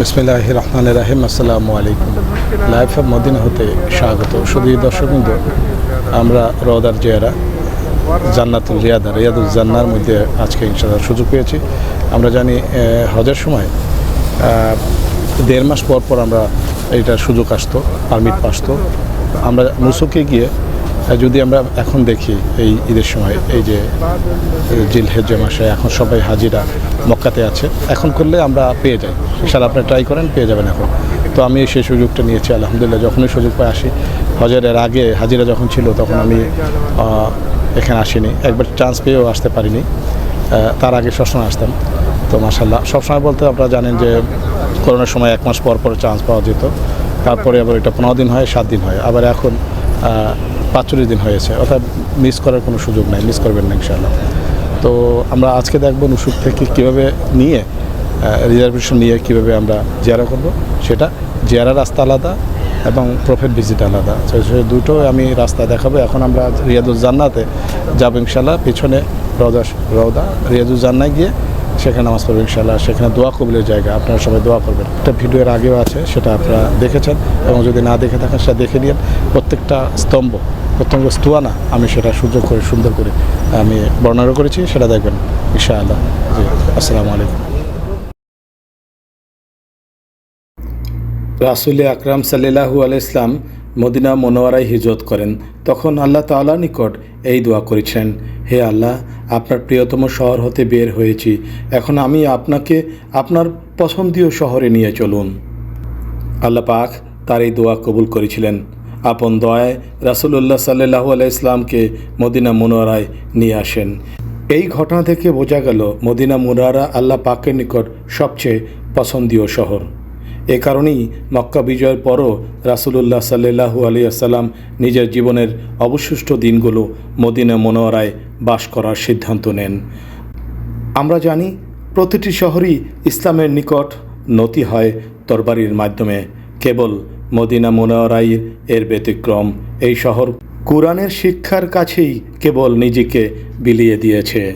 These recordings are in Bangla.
বিসমিল্লাহ রহমান রাহিম আসসালামু আলাইকুম। লাইফ অফ মদিনা হতে স্বাগত। শুধু দর্শকবৃন্দ, আমরা রোদার জিয়ারা, জান্নাতুল রিয়াদা, রিয়াদুল জান্নার মধ্যে আজকে ইনশাল্লাহ সুযোগ পেয়েছি। আমরা জানি হজের সময় দেড় মাস পর পর আমরা এটা সুযোগ আসতো, পারমিট আসতো আমরা নুসুকে গিয়ে যদি আমরা এখন দেখি এই ঈদের সময়, এই যে জিল হেজে মাসে এখন সবাই হাজিরা মক্কাতে আছে, এখন করলে আমরা পেয়ে যাই। ইনশাল্লাহ আপনি ট্রাই করেন, পেয়ে যাবেন এখন। তো আমি সেই সুযোগটা নিয়েছি, আলহামদুলিল্লাহ, যখনই সুযোগ পাই আসি। হজের আগে হাজিরা যখন ছিল, তখন আমি এখানে আসিনি। একবার চান্স পেয়েও আসতে পারিনি। তার আগে সবসময় আসতাম। তো মাসাল্লাহ সবসময় বলতে আপনারা জানেন যে, করোনার সময় এক মাস পর পর চান্স পাওয়া যেত। তারপরে আবার এটা পনেরো দিন হয়, সাত দিন হয়। আবার এখন পাঁচচল্লিশ দিন হয়েছে, অর্থাৎ মিস করার কোনো সুযোগ নাই মিস করবেন না ইনশাআল্লাহ। তো আমরা আজকে দেখব নুসুক থেকে কীভাবে নিয়ে রিজার্ভেশন নিয়ে কীভাবে আমরা জিয়ারা করব, সেটা জিয়ারা রাস্তা আলাদা এবং প্রফেট ভিজিট আলাদা। সে দুটো আমি রাস্তা দেখাবো, এখন আমরা রিয়াদুল জান্নাতে যাব ইনশাল্লাহ পিছনে রওদা রওদা জান্নায় গিয়ে সেখানে নামাজ পড়ব ইনশাল্লাহ সেখানে দোয়া কবিলের জায়গা, আপনারা সবাই দোয়া করবেন। একটা ভিডিওর আগেও আছে, সেটা আপনারা দেখেছেন এবং যদি না দেখে থাকেন, সেটা দেখে নিন প্রত্যেকটা স্তম্ভ, প্রত্যঙ্গ স্তুয়ানা আমি সেটা সুযোগ করে, সুন্দর করে, আমি বর্ণনা করেছি, সেটা দেখবেন ইনশাআল্লাহ। জি, আসসালামু আলাইকুম। রাসুল আকরাম সাল্লাহু আলাইসলাম মদিনা মনোয়ারায় হিজরত করেন। তখন আল্লাহ তাআলার নিকট এই দোয়া করেছেন, হে আল্লাহ, আপনার প্রিয়তম শহর হতে বের হয়েছি। এখন আমি আপনাকে আপনার পছন্দীয় শহরে নিয়ে চলুন। আল্লাহ পাক তার এই দোয়া কবুল করেছিলেন। আপন দয়ায় রাসুলুল্লাহ সাল্লাহু আলাইসলামকে মদিনা মনোয়ারায় নিয়ে আসেন। এই ঘটনা থেকে বোঝা গেল, মদিনা মুনারা আল্লাহ পাকের নিকট সবচেয়ে পছন্দীয় শহর। এ কারণেই মক্কা বিজয়ের পরও রাসুলুল্লাহ সাল্লাহু আলিয়াল্লাম নিজের জীবনের অবশিষ্ট দিনগুলো মদিনা মনোয়ারায় বাস করার সিদ্ধান্ত নেন। আমরা জানি প্রতিটি শহরই ইসলামের নিকট নতি হয় তরবারির মাধ্যমে। কেবল মদিনা মোনাওয়ারাই এর ব্যতিক্রম। এই শহর কোরআনের শিক্ষার কাছেই কেবল নিজেকে বিলিয়ে দিয়েছে।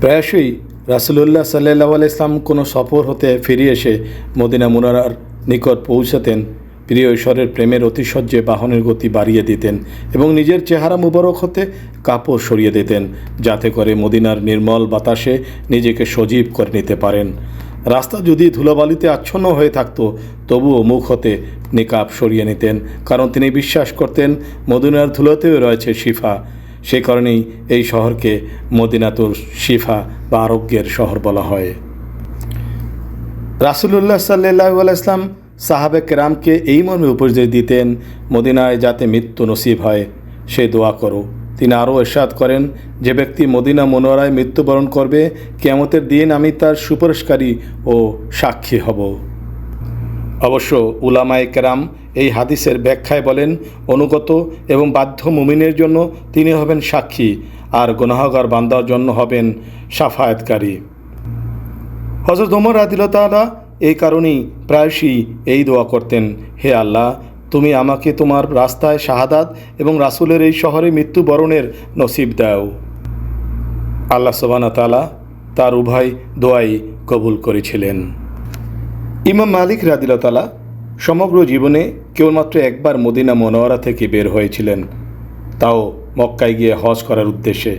প্রায়শই রাসুলুল্লাহ সাল্লাহ ইসলাম কোনো সফর হতে ফিরে এসে মদিনা মুনারার নিকট পৌঁছাতেন। প্রিয় ঈশ্বরের প্রেমের অতিশয্যে বাহনের গতি বাড়িয়ে দিতেন এবং নিজের চেহারা মুবারক হতে কাপড় সরিয়ে দিতেন যাতে করে মদিনার নির্মল বাতাসে নিজেকে সজীব করে নিতে পারেন। রাস্তা যদি ধুলোবালিতে আচ্ছন্ন হয়ে থাকতো, তবুও মুখ হতে নিকাপ সরিয়ে নিতেন, কারণ তিনি বিশ্বাস করতেন মদিনার ধুলোতেও রয়েছে শিফা। সে কারণেই এই শহরকে মদিনাতুর শিফা বা আরোগ্যের শহর বলা হয়। রাসুলুল্লাহ সাল্লাহ আলাইসলাম সাহাবে কেরামকে এই মর্মে উপদেশ দিতেন, মদিনায় যাতে মৃত্যু নসিব হয়, সে দোয়া করো। তিনি আরও এরশাদ করেন, যে ব্যক্তি মদিনা মনোয়ারায় মৃত্যুবরণ করবে কেমতের দিন আমি তার সুপারিশকারী ও সাক্ষী হব। অবশ্য উলামায়ে কেরাম এই হাদিসের ব্যাখ্যায় বলেন, অনুগত এবং বাধ্য মুমিনের জন্য তিনি হবেন সাক্ষী, আর গুনাহগার বান্দার জন্য হবেন সাফায়াতকারী। হজরত ওমর আদিলতালা এই কারণেই প্রায়শই এই দোয়া করতেন, হে আল্লাহ, তুমি আমাকে তোমার রাস্তায় শাহাদাত এবং রাসুলের এই শহরে মৃত্যুবরণের নসিব দাও। আল্লাহ সোবানা তালা তার উভয় দোয়াই কবুল করেছিলেন। ইমাম মালিক রাদিলতালা সমগ্র জীবনে কেবলমাত্র একবার মদিনা মনোয়ারা থেকে বের হয়েছিলেন। তাও মক্কায় গিয়ে হজ করার উদ্দেশ্যে।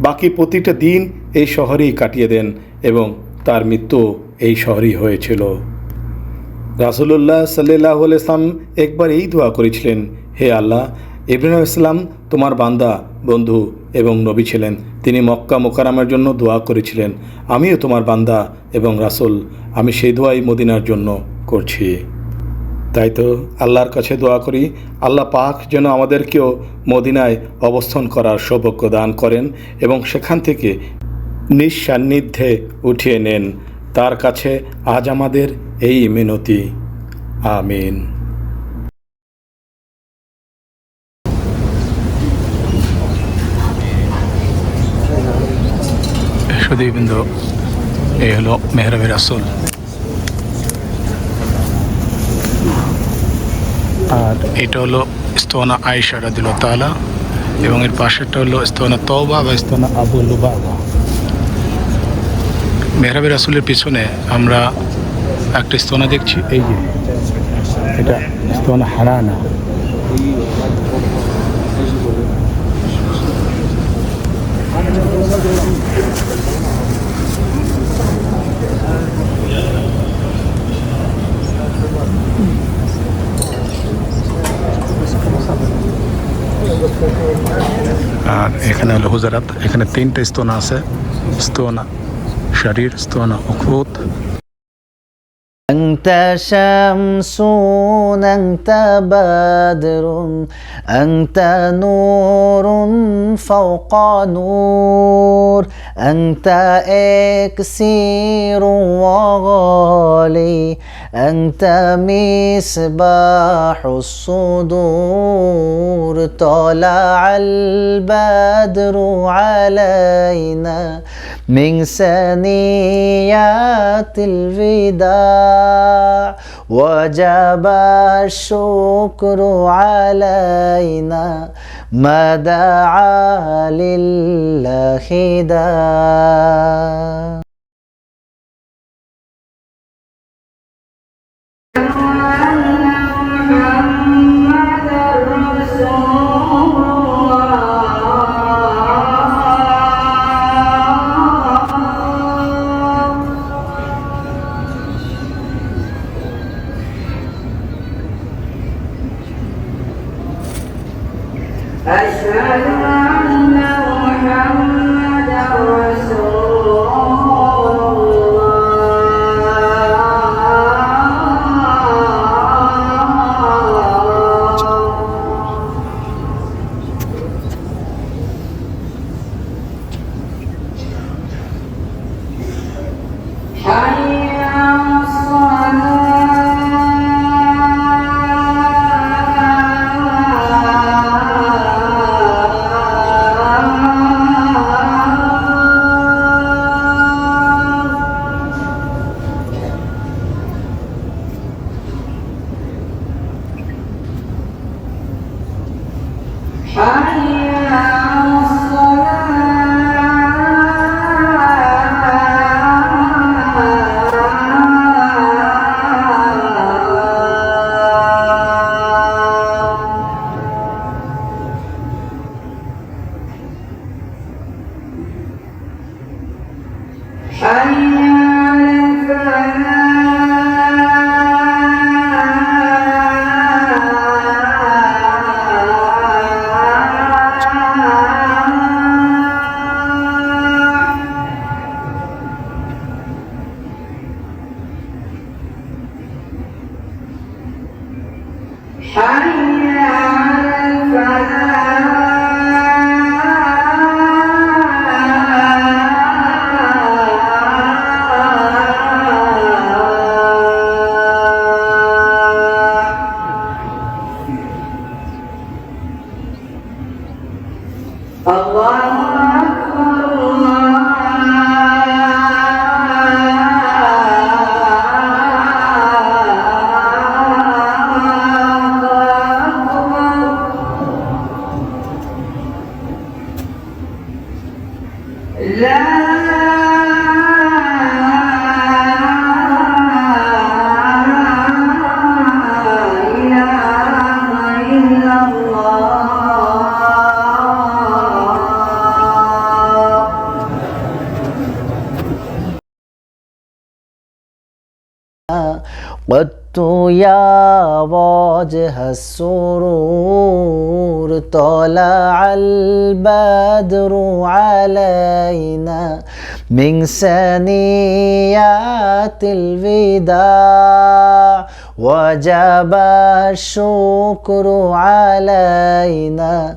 বাকি প্রতিটা দিন এই শহরেই কাটিয়ে দেন এবং তার মৃত্যু এই শহরেই হয়েছিল। রাসুলুল্লাহ সাল্লাহ ইসলাম একবার এই দোয়া করেছিলেন, হে আল্লাহ, ইব্রাহিম ইসলাম তোমার বান্দা, বন্ধু এবং নবী ছিলেন। তিনি মক্কা মোকারামের জন্য দোয়া করেছিলেন, আমিও তোমার বান্দা এবং রাসুল, আমি সেই দোয়াই মদিনার জন্য করছি। তাই তো আল্লাহর কাছে দোয়া করি, আল্লাহ পাক যেন আমাদেরকেও মদিনায় অবস্থান করার সৌভাগ্য দান করেন এবং সেখান থেকে নিঃসান্নিধ্যে উঠিয়ে নেন। তার কাছে আজ আমাদের এই মিনতি। আমিন। সুদীবৃন্দ এই হলো মেহরাবি রাসুল আর এটা হলো স্তনা আয়সা রাদিল তালা এবং এর পাশেরটা হলো স্তনা তওবা বা স্তনা আবু লুবাবা মেহরাবি রাসুলের পিছনে আমরা একটা স্তনা দেখছি এই যে এটা স্তনা হারানা আর এখানে হলো হুজারাত এখানে তিনটে স্তনা আছে স্তনা শরীর স্তনা অখরুত أنت شمس أنت بدر أنت نور فوق نور أنت إكسير وغالي أنت مصباح الصدور طلع البدر علينا. من ثنيات الوداع وجب الشكر علينا. ما دعا لله داع أن محمدا رسول I قدت يا وجه السرور طلع البدر علينا من ثنيات الوداع وجب الشكر علينا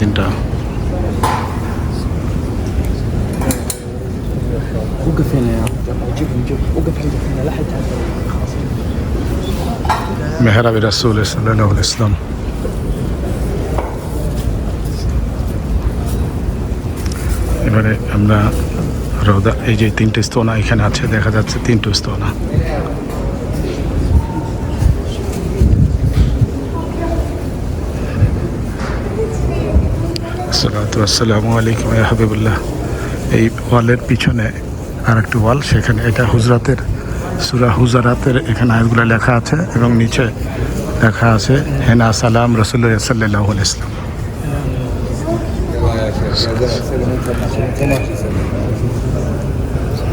তিনটা وقف هنا يا মেহরাবি রাসুল সাল্লাহ ইসলাম এবারে আমরা রোদা এই যে তিনটে স্তোনা এখানে আছে দেখা যাচ্ছে তিনটে স্তোনা আসসালামু। আলাইকুম হাবিবুল্লাহ, এই ওয়ালের পিছনে আর একটি ওয়াল, সেখানে এটা হুজরাতের সুরা হুজারাতের এখানে আয়াতগুলো লেখা আছে এবং নিচে লেখা আছে, হেনা সালাম রসুল্লাহ সাল্লাহ ইসলাম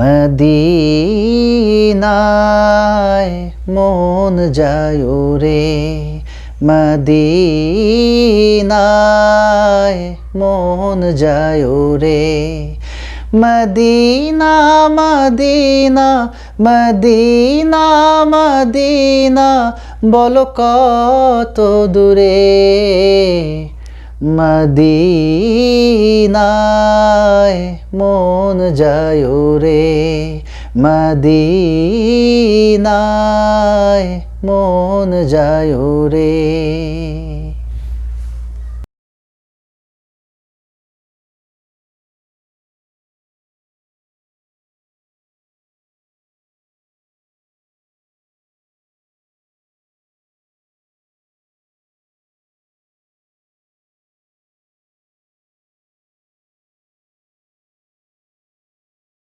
মদিনায় মন যায় রে, মদিনায় মন যায় রে। মদিনা মদিনা মদিনা মদিনা, বলো কত দূরে? মদিনায় মন যায় রে মদিনায় মন যায় রে।